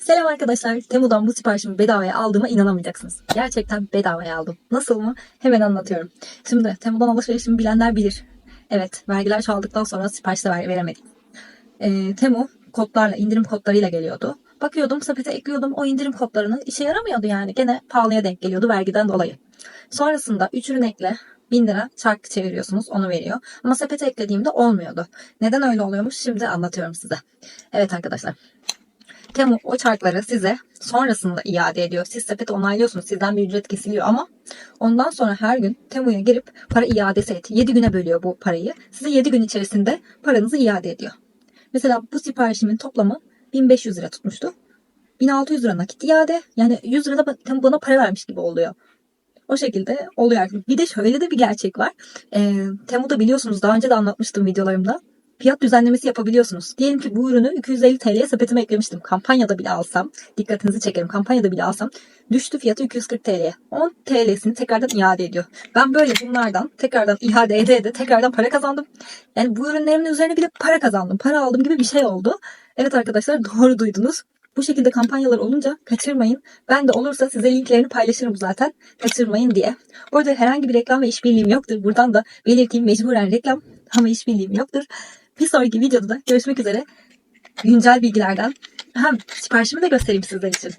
Selam arkadaşlar. Temu'dan bu siparişimi bedavaya aldığıma inanamayacaksınız. Gerçekten bedavaya aldım. Nasıl mı? Hemen anlatıyorum. Şimdi Temu'dan alışverişimi bilenler bilir. Evet, vergiler çaldıktan sonra sipariş de ver- veremedik. Ee, Temu kodlarla, indirim kodlarıyla geliyordu. Bakıyordum, sepete ekliyordum. O indirim kodlarını işe yaramıyordu yani. Gene pahalıya denk geliyordu vergiden dolayı. Sonrasında 3 ürün ekle, 1000 lira çark çeviriyorsunuz, onu veriyor. Ama sepete eklediğimde olmuyordu. Neden öyle oluyormuş? Şimdi anlatıyorum size. Evet arkadaşlar. Temu o çarkları size sonrasında iade ediyor. Siz sepeti onaylıyorsunuz. Sizden bir ücret kesiliyor ama ondan sonra her gün Temu'ya girip para iadesi et. 7 güne bölüyor bu parayı. Size 7 gün içerisinde paranızı iade ediyor. Mesela bu siparişimin toplamı 1500 lira tutmuştu. 1600 lira nakit iade. Yani 100 lira da Temu bana para vermiş gibi oluyor. O şekilde oluyor. Bir de şöyle de bir gerçek var. Ee, Temu'da biliyorsunuz daha önce de anlatmıştım videolarımda fiyat düzenlemesi yapabiliyorsunuz. Diyelim ki bu ürünü 250 TL'ye sepetime eklemiştim. Kampanyada bile alsam, dikkatinizi çekerim. Kampanyada bile alsam düştü fiyatı 240 TL'ye. 10 TL'sini tekrardan iade ediyor. Ben böyle bunlardan tekrardan iade ede ede tekrardan para kazandım. Yani bu ürünlerimin üzerine bir de para kazandım. Para aldım gibi bir şey oldu. Evet arkadaşlar doğru duydunuz. Bu şekilde kampanyalar olunca kaçırmayın. Ben de olursa size linklerini paylaşırım zaten. Kaçırmayın diye. Bu arada herhangi bir reklam ve işbirliğim yoktur. Buradan da belirteyim mecburen reklam ama işbirliğim yoktur. Bir sonraki videoda da görüşmek üzere. Güncel bilgilerden. Hem siparişimi de göstereyim sizler için.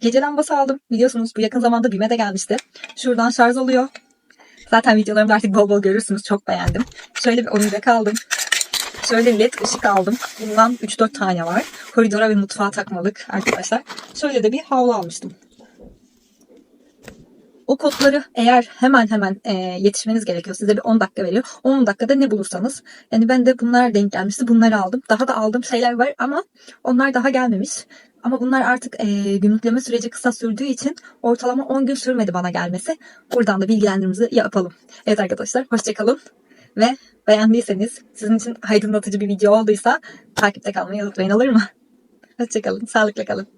Gece lambası aldım. Biliyorsunuz bu yakın zamanda BİM'e de gelmişti. Şuradan şarj oluyor. Zaten videolarımda artık bol bol görürsünüz. Çok beğendim. Şöyle bir oyuncak aldım. Şöyle led ışık aldım. Bundan 3-4 tane var. Koridora ve mutfağa takmalık arkadaşlar. Şöyle de bir havlu almıştım. O kodları eğer hemen hemen e, yetişmeniz gerekiyor. Size bir 10 dakika veriyor. 10 dakikada ne bulursanız. Yani ben de bunlar denk gelmişti. Bunları aldım. Daha da aldığım şeyler var ama onlar daha gelmemiş. Ama bunlar artık e, gümrükleme süreci kısa sürdüğü için ortalama 10 gün sürmedi bana gelmesi. Buradan da bilgilendirmemizi yapalım. Evet arkadaşlar hoşçakalın. Ve beğendiyseniz sizin için aydınlatıcı bir video olduysa takipte kalmayı unutmayın olur mu? Hoşçakalın. Sağlıkla kalın.